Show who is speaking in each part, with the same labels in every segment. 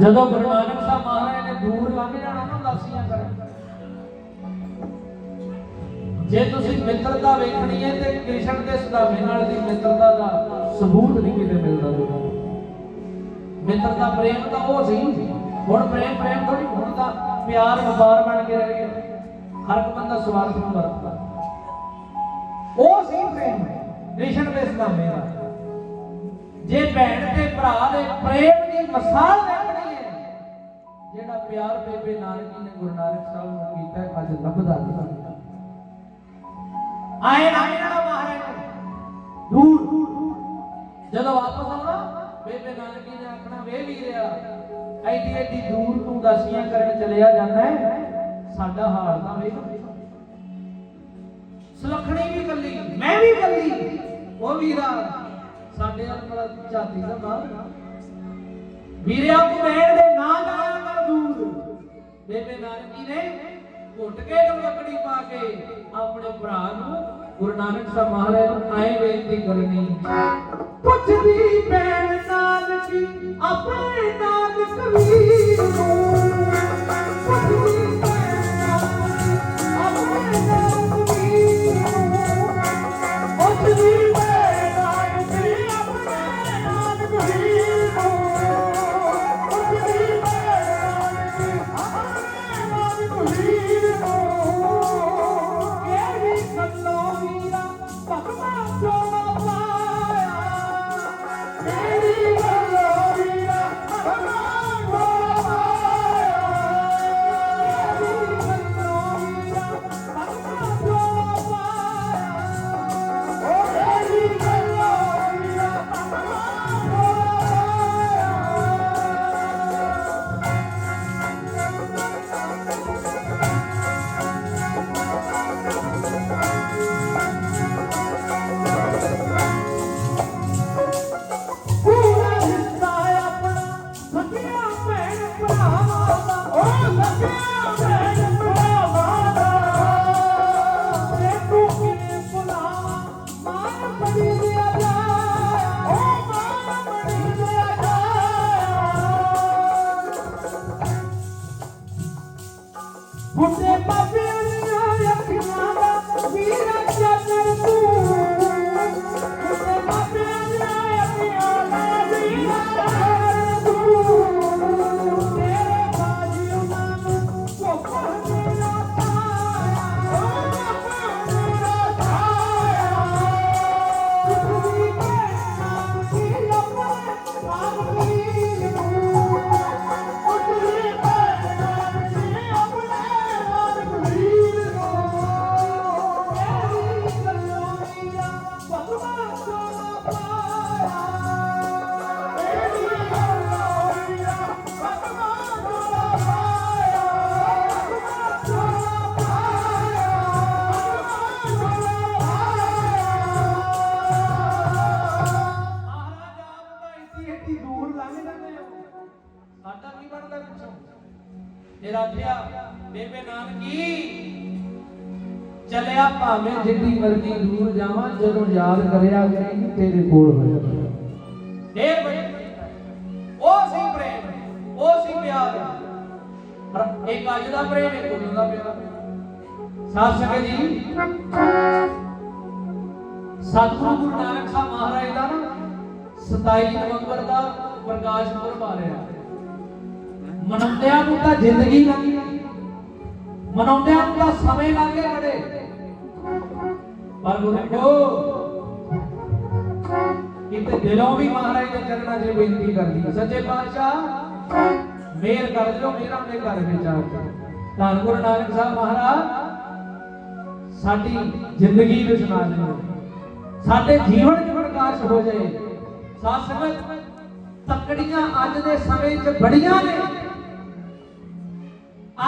Speaker 1: ਜਦੋਂ ਗੁਰੂ ਨਾਨਕ ਸਾਹਿਬ ਮਹਾਰਾਜ ਨੇ ਦੂਰ ਲੰਘ ਜਾਣਾ ਨਾ ਦਾਸੀਆਂ ਕਰਨ ਜੇ ਤੁਸੀਂ ਮਿੱਤਰਤਾ ਵੇਖਣੀ ਹੈ ਤੇ ਕ੍ਰਿਸ਼ਨ ਦੇ ਸੁਦਾਮੇ ਨਾਲ ਦੀ ਮਿੱਤਰਤਾ ਦਾ ਸਬੂਤ ਨਹੀਂ ਕਿਤੇ ਮਿਲਦਾ ਮਿੱਤਰਤਾ, ਪ੍ਰੇਮ ਤਾਂ ਉਹ ਸੀ। ਹੁਣ ਪ੍ਰੇਮ ਪ੍ਰੇਮ ਥੋੜੀ ਹੁਣ ਤਾਂ ਪਿਆਰ, ਵਪਾਰ ਬਣ ਕੇ ਰਹਿ ਗਿਆ ਹਰ ਇੱਕ ਬੰਦਾ ਸਵਾਰਥ ਨੂੰ ਵਰਤਦਾ। ਉਹ ਸੀ ਪ੍ਰੇਮ, ਕ੍ਰਿਸ਼ਨ ਦੇ ਸੁਦਾਮੇ ਦਾ ਜੇ ਭੈਣ ਤੇ ਭਰਾ ਦੇ ਪ੍ਰੇਮ ਦੀ ਮਿਸਾਲ ਜਿਹੜਾ ਪਿਆਰ ਬੇਬੇ ਨਾਨਕੀ ਨੇ ਗੁਰੂ ਨਾਨਕ ਸਾਹਿਬ ਨੂੰ ਕੀਤਾ, ਅੱਜ ਲੱਭਦਾ ਨਹੀਂ। ਆਏ ਨਾ ਜਿਹੜਾ ਮਹਾਰਾਜ। ਦੂਰ। ਜਦੋਂ ਵਾਪਸ ਆਉਣਾ, ਬੇਬੇ ਨਾਨਕੀ ਨੇ ਆਖਣਾ ਵੇ ਵੀਰਿਆ, ਐਡੀ ਐਡੀ ਦੂਰ ਤੂੰ ਦਸੀਆਂ ਕਰਨ ਚਲਿਆ ਜਾਂਦਾ ਹੈ। ਸਾਡਾ ਹਾਲ ਤਾਂ ਵੇਖ। ਸੁਲੱਖਣੀ ਵੀ ਕੱਲੀ ਮੈਂ ਵੀ ਕੱਲੀ ਉਹ ਵੀਰਾ, ਸਾਡੇ ਨਾਲ ਝਾਤੀ ਦਾ ਮਾਰ। ਵੀਰਿਆ, ਤੂੰ ਰਹਿਣ ਦੇ ਨਾ ਜਾਇਆ ਬੇਬੇ ਨਾਨਕੀ ਨੇ ਘੁੱਟ ਕੇ ਲੱਕੜੀ ਪਾ ਕੇ ਆਪਣੇ ਭਰਾ ਨੂੰ ਗੁਰੂ ਨਾਨਕ ਸਾਹਿਬ ਮਹਾਰਾਜ ਨੂੰ ਆਏ ਬੇਨਤੀ ਕਰਨੀ। ਪੁੱਛਦੀ ਭੈਣ ਨਾਨਕੀ ਆਪਣੇ Você é papel. ਭਾਵੇਂ ਮਰਜ਼ੀ ਦੂਰ ਜਾਵਾਂ, ਜਦੋਂ ਯਾਦ ਕਰਿਆ ਕਰੀ ਤੇਰੇ ਕੋਲ ਹੋ ਜਾਵਾਂ ਇਹ ਉਹ ਸੀ ਪ੍ਰੇਮ, ਉਹ ਸੀ ਪਿਆਰ। ਇੱਕ ਅੱਜ ਦਾ ਪ੍ਰੇਮ, ਇੱਕ ਉਦੋਂ ਦਾ ਪਿਆਰ। ਸਾਧ ਸੰਗਤ ਜੀ। ਸਤਿਗੁਰੂ ਗੁਰੂ ਨਾਨਕ ਸਾਹਿਬ ਮਹਾਰਾਜ ਦਾ ਨਾ 27 ਨਵੰਬਰ ਦਾ ਪ੍ਰਕਾਸ਼ ਪੁਰਬ ਆ ਰਿਹਾ। ਮਨਾਉਂਦਿਆਂ ਨੂੰ ਤਾਂ ਜ਼ਿੰਦਗੀ ਲੱਗੀ, ਮਨਾਉਂਦਿਆਂ ਨੂੰ ਤਾਂ ਸਮੇਂ ਲੱਗ ਗਏ ਬੜੇ ਪਰ ਗੁਰੂ ਕਿਤੇ ਦਿਲੋਂ ਵੀ ਮਹਾਰਾਜ ਦੇ ਚਰਨਾਂ 'ਚ ਬੇਨਤੀ ਕਰਦੀ ਸੱਚੇ ਪਾਤਸ਼ਾਹ, ਮੇਰ ਕਰ ਦਿਓ, ਮੇਰਾ ਦੇ ਘਰ ਵਿੱਚ ਆ ਕੇ ਧੰਨ ਗੁਰੂ ਨਾਨਕ ਸਾਹਿਬ ਮਹਾਰਾਜ, ਸਾਡੀ ਜ਼ਿੰਦਗੀ ਵਿੱਚ ਨਾ ਦਿਓ। ਸਾਡੇ ਜੀਵਨ 'ਚ ਪ੍ਰਕਾਸ਼ ਹੋ ਜਾਏ। ਸਾਧ ਸੰਗਤ, ਤਕੜੀਆਂ ਅੱਜ ਦੇ ਸਮੇਂ 'ਚ ਬੜੀਆਂ ਨੇ।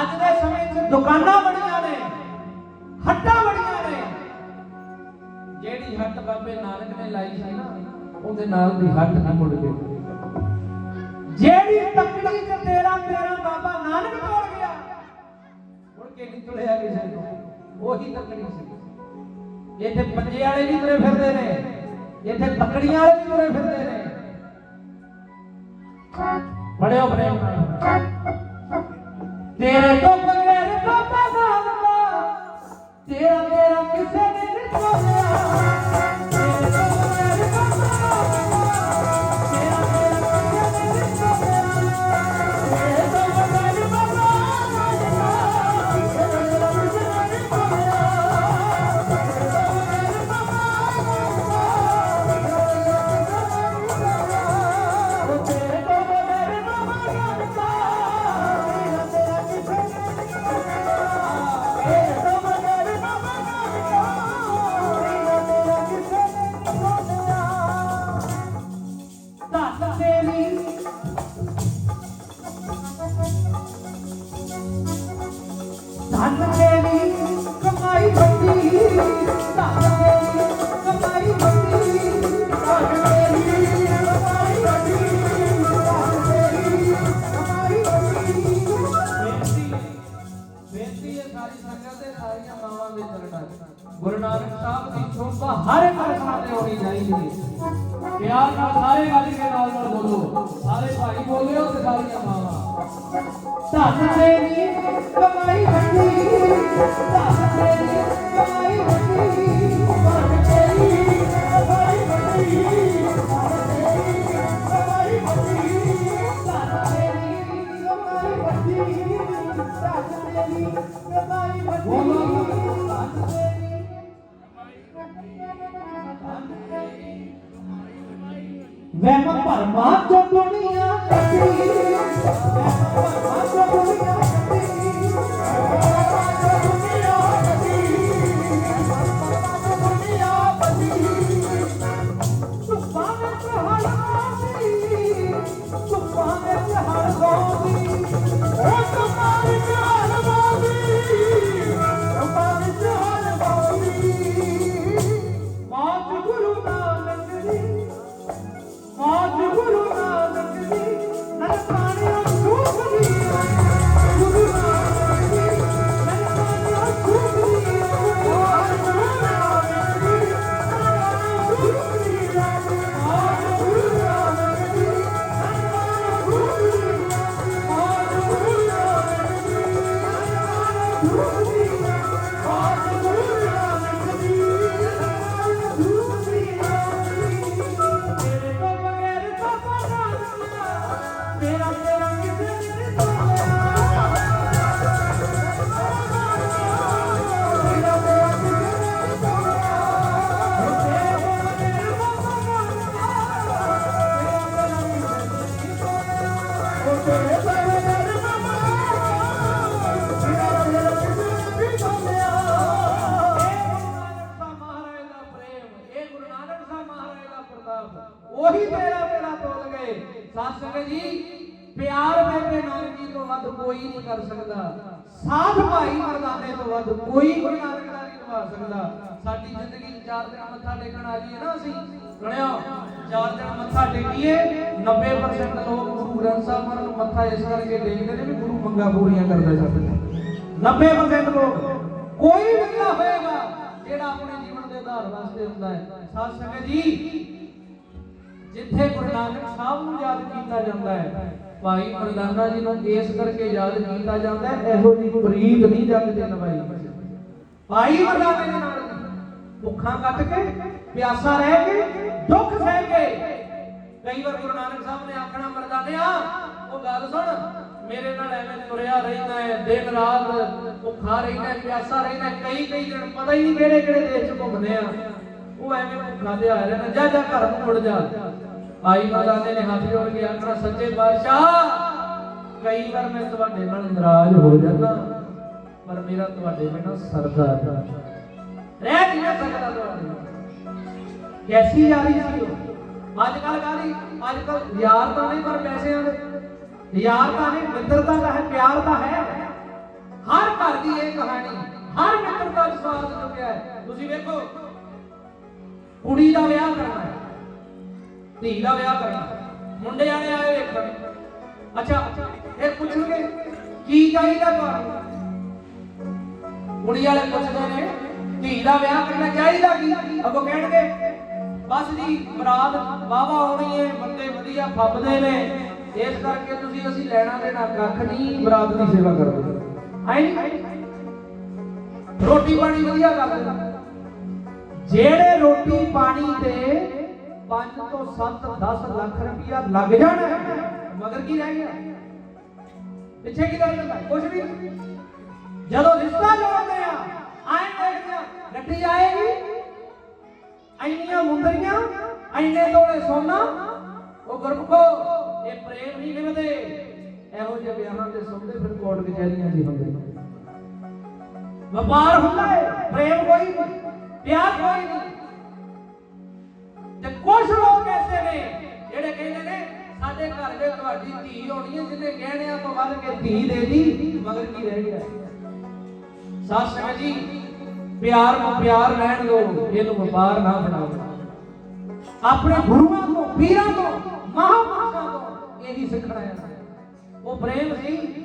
Speaker 1: ਅੱਜ ਦੇ ਸਮੇਂ 'ਚ ਦੁਕਾਨਾਂ ਬੜੀਆਂ ਨੇ। ਜਿਹੜੀ ਹੱਟ ਬਾਬੇ ਨਾਨਕ ਨੇ ਲਾਈ ਸੀ ਨਾ, ਉਹਦੇ ਨਾਲ ਦੀ ਹੱਟ ਨਹੀਂ ਮੁੜ ਗਈ। ਜਿਹੜੀ ਤਕੜੀ 'ਚ ਤੇਰਾ ਤੇਰਾ ਬਾਬਾ ਨਾਨਕ ਤੋੜ ਗਿਆ, ਮੁੜ ਕੇ ਨਹੀਂ ਤੁਲਿਆ ਕਿਸੇ ਨੂੰ। ਉਹੀ ਤਕੜੀ ਸੀ। ਇੱਥੇ ਪੰਜੇ ਵਾਲੇ ਵੀ ਤੁਰੇ ਫਿਰਦੇ ਨੇ, ਇੱਥੇ ਤਕੜੀਆਂ ਵਾਲੇ ਵੀ ਤੁਰੇ ਫਿਰਦੇ ਨੇ। ਪੜਿਓ ਪ੍ਰੇਮ ਨਾਲ। ਤੇਰੇ ਤੋਂ ਧਨ ਤੇਰੀ मैं परमात्मा दुनिया मैं परमात्मा दुनिया ਨਾਨਕਾ ਕੋਈ ਗੁਰੂ ਨਾਨਕ ਦਾ ਨਹੀਂ ਨਿਭਾ ਸਕਦਾ। ਸਾਡੀ ਜ਼ਿੰਦਗੀ ਚਾਰ ਦਿਨ ਮੱਥਾ ਟੇਕਣ ਆ ਜਾਈਏ ਨਾ ਅਸੀਂ। ਸੁਣਿਓ ਚਾਰ ਦਿਨ ਮੱਥਾ ਟੇਕੀਏ 90% ਲੋਕ ਗੁਰੂ ਗ੍ਰੰਥ ਸਾਹਿਬ ਮਹਾਰਾਜ ਨੂੰ ਮੱਥਾ ਇਸ ਕਰਕੇ ਟੇਕਦੇ ਨੇ ਵੀ ਗੁਰੂ ਮੰਗਾ ਪੂਰੀਆਂ ਕਰਦਾ ਜਾਂਦਾ 90% ਲੋਕ। ਕੋਈ ਵੀ ਹੋਏਗਾ ਜਿਹੜਾ ਆਪਣੇ ਜੀਵਨ ਦੇ ਆਧਾਰ ਵਾਸਤੇ ਹੁੰਦਾ ਹੈ। ਸਾਧ ਸੰਗਤ ਜੀ, ਜਿੱਥੇ ਗੁਰੂ ਨਾਨਕ ਸਾਹਿਬ ਨੂੰ ਯਾਦ ਕੀਤਾ ਜਾਂਦਾ ਹੈ, ਭਾਈ ਮਰਦਾਨਾ ਜੀ ਨੂੰ ਇਸ ਕਰਕੇ ਯਾਦ ਕੀਤਾ ਜਾਂਦਾ ਇਹੋ ਜਿਹੀ ਪ੍ਰੀਤ ਨਹੀਂ ਜਗ ਤੇ ਨਵਾਈ ਭਾਈ ਮਰਦਾਨੇ ਦੇ ਨਾਲ। ਭੁੱਖਾਂ ਕੱਟ ਕੇ, ਪਿਆਸਾ ਰਹਿ ਕੇ, ਦੁੱਖ ਸਹਿ ਕੇ। ਕਈ ਵਾਰ ਗੁਰੂ ਨਾਨਕ ਸਾਹਿਬ ਨੇ ਆਖਣਾ, ਮਰਦਾਨਿਆ, ਉਹ ਗੱਲ ਸੁਣ, ਮੇਰੇ ਨਾਲ ਐਵੇਂ ਤੁਰਿਆ ਰਹਿੰਦਾ ਹੈ, ਦਿਨ ਰਾਤ ਭੁੱਖਾ ਰਹਿੰਦਾ ਪਿਆਸਾ ਰਹਿੰਦਾ ਕਈ ਕਈ ਦਿਨ ਪਤਾ ਹੀ ਨਹੀਂ ਕਿਹੜੇ ਕਿਹੜੇ ਦੇਸ਼ ਚ ਘੁੰਮਦੇ ਆ। ਉਹ ਐਵੇਂ ਭੁੱਖਾ ਤੇ ਆਇਆ ਰਹਿੰਦਾ ਜਾ ਜਾ, ਘਰ ਨੂੰ ਮੁੜ ਜਾ। ਆਈ ਮਰਦਾਨੇ ਨੇ ਹੱਥ ਜੋੜ ਕੇ ਆਖਣਾ, ਸੱਚੇ ਬਾਦਸ਼ਾਹ ਕਈ ਵਾਰ ਮੈਂ ਤੁਹਾਡੇ ਨਾਲ ਨਾਰਾਜ਼ ਹੋ ਜਾਂਦਾ। ਪਰ ਮੇਰਾ ਤੁਹਾਡੇ ਬਿਨਾਂ ਸਰਦਾ ਰਹਿ ਨਹੀਂ ਸਕਦਾ ਤੁਹਾਡੇ ਕੈਸੀ ਯਾਰੀ ਸੀ ਉਹ? ਅੱਜ ਕੱਲ ਗਾਲੀ ਅੱਜ ਕੱਲ ਯਾਰ ਤਾਂ ਨਹੀਂ ਪਰ ਪੈਸਿਆਂ ਦੇ। ਯਾਰ ਤਾਂ ਨਹੀਂ ਮਿੱਤਰਤਾ ਦਾ ਹੈ, ਪਿਆਰ ਦਾ ਹੈ। ਹਰ ਘਰ ਦੀ ਇਹ ਕਹਾਣੀ, ਹਰ ਮਿੱਤਰਤਾ ਦਾ ਸਵਾਦ ਚੁੱਕਿਆ ਹੈ। ਤੁਸੀਂ ਵੇਖੋ, ਕੁੜੀ ਦਾ ਵਿਆਹ ਕਰਨਾ ਹੈ, ਧੀ ਦਾ ਵਿਆਹ ਕਰਨਾ ਮੁੰਡੇ ਵਾਲੇ ਆਏ ਵੇਖਣ। ਅੱਛਾ, ਇਹ ਪੁੱਛਣਗੇ, ਕੀ ਚਾਹੀਦਾ ਤੁਹਾਨੂੰ? ਕੁੜੀ ਵਾਲੇ ਪੁੱਛਦੇ ਨੇ, ਧੀ ਦਾ ਵਿਆਹ ਕਰਨਾ ਚਾਹੀਦਾ ਕੀ? ਅੱਗੋਂ ਕਹਿਣਗੇ, ਬਸ ਜੀ, ਬਰਾਤ ਵਾਵਾ ਹੋਣੀ ਏ, ਬੰਦੇ ਵਧੀਆ ਫੱਬਦੇ ਨੇ। ਇਸ ਕਰਕੇ ਤੁਸੀਂ ਅਸੀਂ ਲੈਣਾ ਦੇਣਾ ਕੱਖ ਨਹੀਂ, ਬਰਾਤ ਦੀ ਸੇਵਾ ਕਰਦੇ ਆਈ ਰੋਟੀ ਪਾਣੀ ਵਧੀਆ ਕਰਦੇ ਜਿਹੜੇ ਰੋਟੀ ਪਾਣੀ ਤੇ 5 ਤੋਂ 7 10 ਲੱਖ ਰੁਪਇਆ ਲੱਗ ਜਾਣਾ, ਮਗਰ ਕੀ ਰਹਿ ਗਿਆ? ਪਿੱਛੇ ਕੀ ਰਹਿ ਜਾਂਦਾ? ਕੁਝ ਵੀ ਜਦੋਂ ਰਿਸ਼ਤਾ ਜੋੜਦੇ ਆ, ਆਏ ਦੇਖਦੇ ਆ ਗੱਡੀ ਆਏਗੀ? ਇੰਨੀਆਂ ਮੁੰਦਰੀਆਂ, ਇੰਨੇ ਤੋਲੇ ਸੋਨਾ? ਉਹ ਗੁਰਮਖੋ, ਇਹ ਪ੍ਰੇਮ ਨਹੀਂ ਨਿਭਦੇ। ਇਹੋ ਜਿਹੇ ਵਿਆਹਾਂ ਦੇ ਸੌਦੇ ਫਿਰ ਕੋਰਟ ਕਚਹਿਰੀਆਂ ਜੀ ਹੁੰਦੇ। ਵਪਾਰ ਹੁੰਦਾ ਹੈ ਪ੍ਰੇਮ ਕੋਈ ਨਹੀਂ ਪਿਆਰ ਕੋਈ ਨਹੀਂ। ਤੇ ਕੁਝ ਲੋਕ ਐਸੇ ਨੇ ਜਿਹੜੇ ਕਹਿੰਦੇ ਨੇ, ਸਾਡੇ ਘਰ ਦੇ ਤੁਹਾਡੀ ਧੀ ਹੋਣੀ ਹੈ ਜਿਹਨੇ ਗਹਿਣਿਆਂ ਤੋਂ ਵੱਧ ਕੇ ਧੀ ਦੇ ਦੀ, ਮਗਰ ਕੀ ਰਹਿ ਗਿਆ? ਸਾਧ ਸੰਗਤ ਜੀ। ਪਿਆਰ ਨੂੰ ਪਿਆਰ ਰਹਿਣ ਦਿਓ ਇਹਨੂੰ ਵਪਾਰ ਨਾ ਬਣਾਓ। ਆਪਣੇ ਗੁਰੂਆਂ ਤੋਂ, ਪੀਰਾਂ ਤੋਂ ਮਹਾਂਪੁਰਸ਼ਾਂ ਤੋਂ ਇਹੀ ਸਿੱਖਣਾ ਹੈ। ਉਹ ਪ੍ਰੇਮ ਸੀ।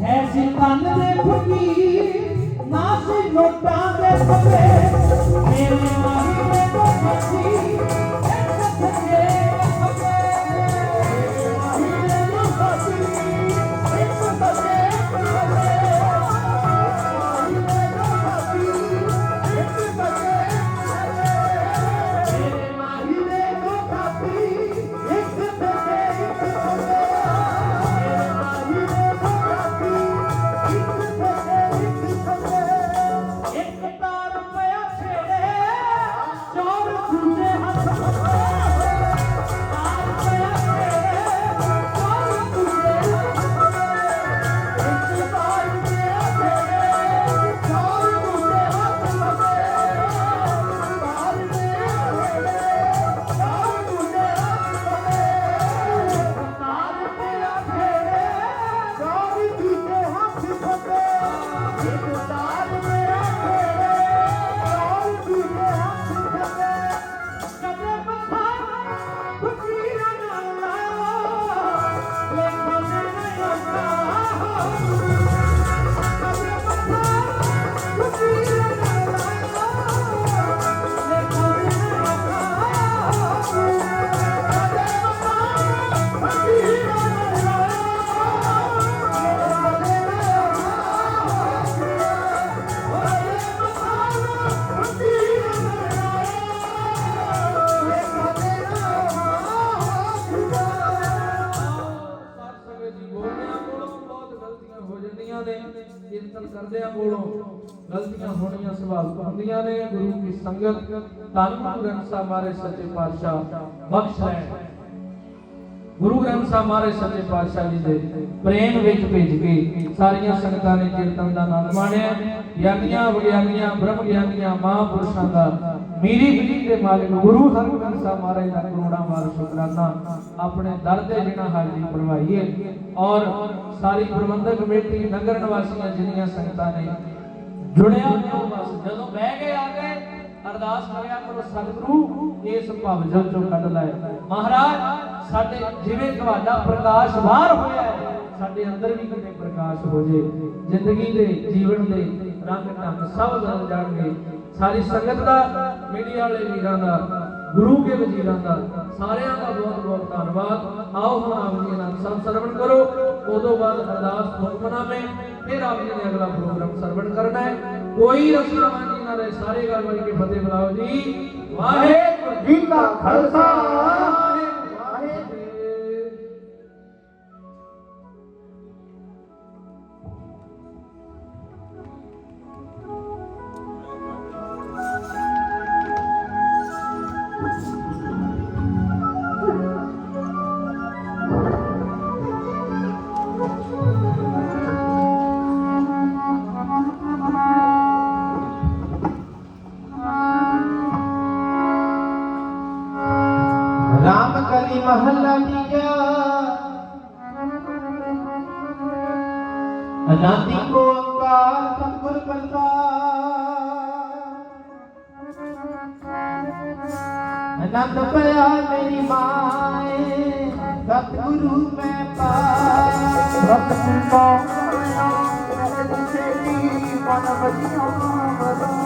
Speaker 1: ਹੈ ਸੀ ਤਨ ਦੇ ਫਕੀਰ ਨਾ ਸੀ ਨੋਟਾਂ ਦੇ ਪੱਲੇ ਮੇਰੇ ਮਾਹੀ ਦੇ ਕੋਸੀ ਇੱਕ ਸੁਭਾਵਿਕ ਹੁੰਦੀਆਂ ਨੇ ਗੁਰੂ ਦੀ ਸੰਗਤ ਧੰਨ ਗੁਰੂ ਗ੍ਰੰਥ ਸਾਹਿਬ ਮਾਰੇ ਸੱਚੇ ਪਾਤਸ਼ਾਹ ਬਖਸ਼ ਲੈਣ ਗੁਰੂ ਗ੍ਰੰਥ ਸਾਹਿਬ ਮਹਾਰਾਜ ਸੱਚੇ ਪਾਤਸ਼ਾਹ ਜੀ ਦੇ ਪ੍ਰੇਮ ਵਿੱਚ ਭਿੱਜ ਕੇ ਸਾਰੀਆਂ ਸੰਗਤਾਂ ਨੇ ਕੀਰਤਨ ਦਾ ਆਨੰਦ ਮਾਣਿਆ ਗਿਆਨੀਆਂ ਵਿਗਿਆਨੀਆਂ ਬ੍ਰਹਮ ਗਿਆਨੀਆਂ ਮਹਾਂਪੁਰਸ਼ਾਂ ਦਾ ਮੀਰੀ ਬਿਜ਼ੀ ਦੇ ਮਾਲਕ ਗੁਰੂ ਹਰਗੋਬਿੰਦ ਸਾਹਿਬ ਮਹਾਰਾਜ ਦਾ ਕਰੋੜਾਂ ਵਾਰ ਸ਼ੁਕਰਾਨਾ ਆਪਣੇ ਦਰ ਦੇ ਜਿਨਾ ਹਾਜ਼ਰੀ ਭਰਵਾਈਏ ਔਰ ਸਾਰੀ ਪ੍ਰਬੰਧਕ ਕਮੇਟੀ ਨਗਰ ਨਿਵਾਸੀਆਂ ਜਿੰਨੀਆਂ ਸੰਗਤਾਂ ਨੇ ਜੁੜਿਆ ਹੋਇਆ ਬਸ ਜਦੋਂ ਬਹਿ ਕੇ ਆ ਗਏ, ਅਰਦਾਸ ਕਰਿਆ ਕਰੋ, ਸਤਿਗੁਰੂ, ਇਸ ਭਵਜਲ ਚੋਂ ਕੱਢ ਲੈ। ਮਹਾਰਾਜ, ਸਾਡੇ ਜਿਵੇਂ ਤੁਹਾਡਾ ਪ੍ਰਕਾਸ਼ ਬਾਹਰ ਹੋਇਆ ਹੈ, ਸਾਡੇ ਅੰਦਰ ਵੀ ਕਿਤੇ ਪ੍ਰਕਾਸ਼ ਹੋ ਜੇ। ਜ਼ਿੰਦਗੀ ਦੇ, ਜੀਵਨ ਦੇ ਰੰਗ ਢੰਗ ਸਭ ਬਦਲ ਜਾਣਗੇ। ਸਾਰੀ ਸੰਗਤ ਦਾ, ਮੀਡੀਆ ਵਾਲੇ ਵੀਰਾਂ ਦਾ, ਗੁਰੂ ਕੇ ਵਜ਼ੀਰਾਂ ਦਾ, ਸਾਰਿਆਂ ਦਾ ਬਹੁਤ ਬਹੁਤ ਧੰਨਵਾਦ। ਆਓ ਹੁਣ ਆਪ ਜੀ ਨਾਲ ਸਾਹਿਬ ਸਰਵਣ ਕਰੋ। ਉਦੋਂ ਬਾਅਦ ਅਰਦਾਸ ਹੁਕਮਨਾਮੇ ਫਿਰ ਆਪ ਜੀ ਨੇ ਅਗਲਾ ਪ੍ਰੋਗਰਾਮ ਸਰਵਣ ਕਰਨਾ ਹੈ। ਕੋਈ ਰਸਨਾ ਨਾ ਰਹੇ ਸਾਰੇ ਗੱਲ ਬਣ ਕੇ ਫਤਿਹ ਬੁਲਾਓ ਜੀ। ਵਾਹਿਗੁਰੂ
Speaker 2: ਜੀ ਕਾ ਖਾਲਸਾ। ਅਨਾਦੀ ਕੋ ਓੰਕਾਰ ਸਤਿਗੁਰ ਪ੍ਰਸਾਦ ਅਨੰਦ ਪਿਆ ਮੇਰੀ ਮਾਏ ਸਤਿਗੁਰੂ ਮੈਂ ਪਾਇਆ ਸਤਿਗੁਰੂ ਪਾਇਆ ਤੇਰੀ ਮਨ ਵਜਿਆ ਬਦਾਇਆ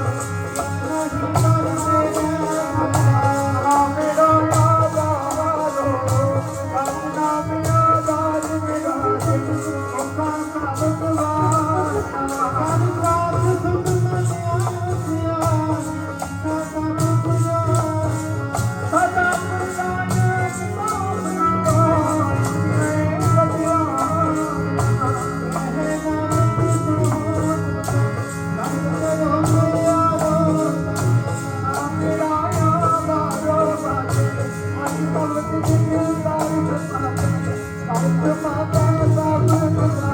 Speaker 3: Amen.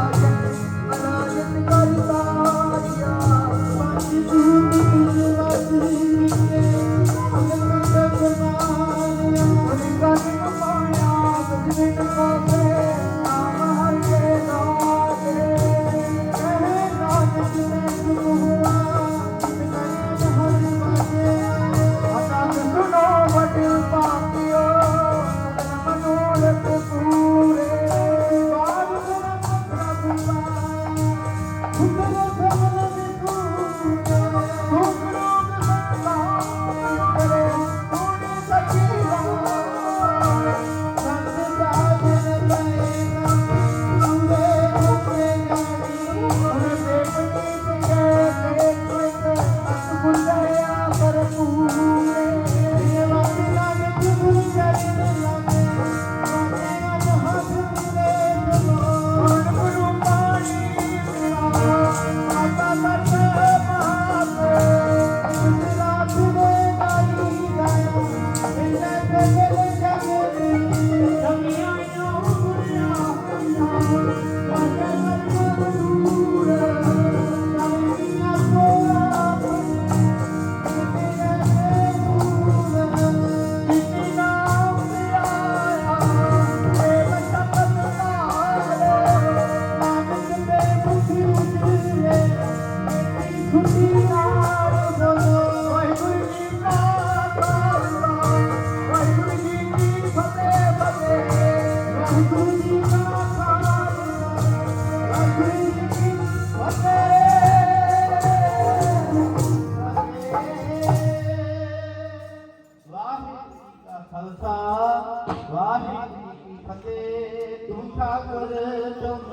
Speaker 2: ਠਾਕੁਰ ਤੁਮ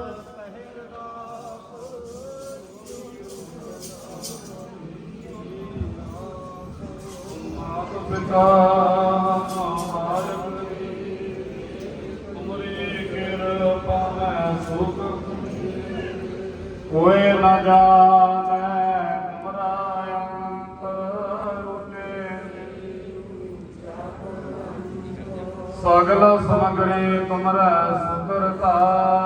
Speaker 3: ਮਾਤ ਪਿਤਾ ਮਾਰਗ ਤੁਮਰੀ ਕਿਰਪਾ ਮੈਂ ਸੁਖ। ਕੋਏ ਨਾ ਜਾਣੈ ਤੁਮਰਾ ਸਗਲ ਸਮਗਰੀ ਤੁਮਰਾ ਸੁਕਰ ਤਾਰੇ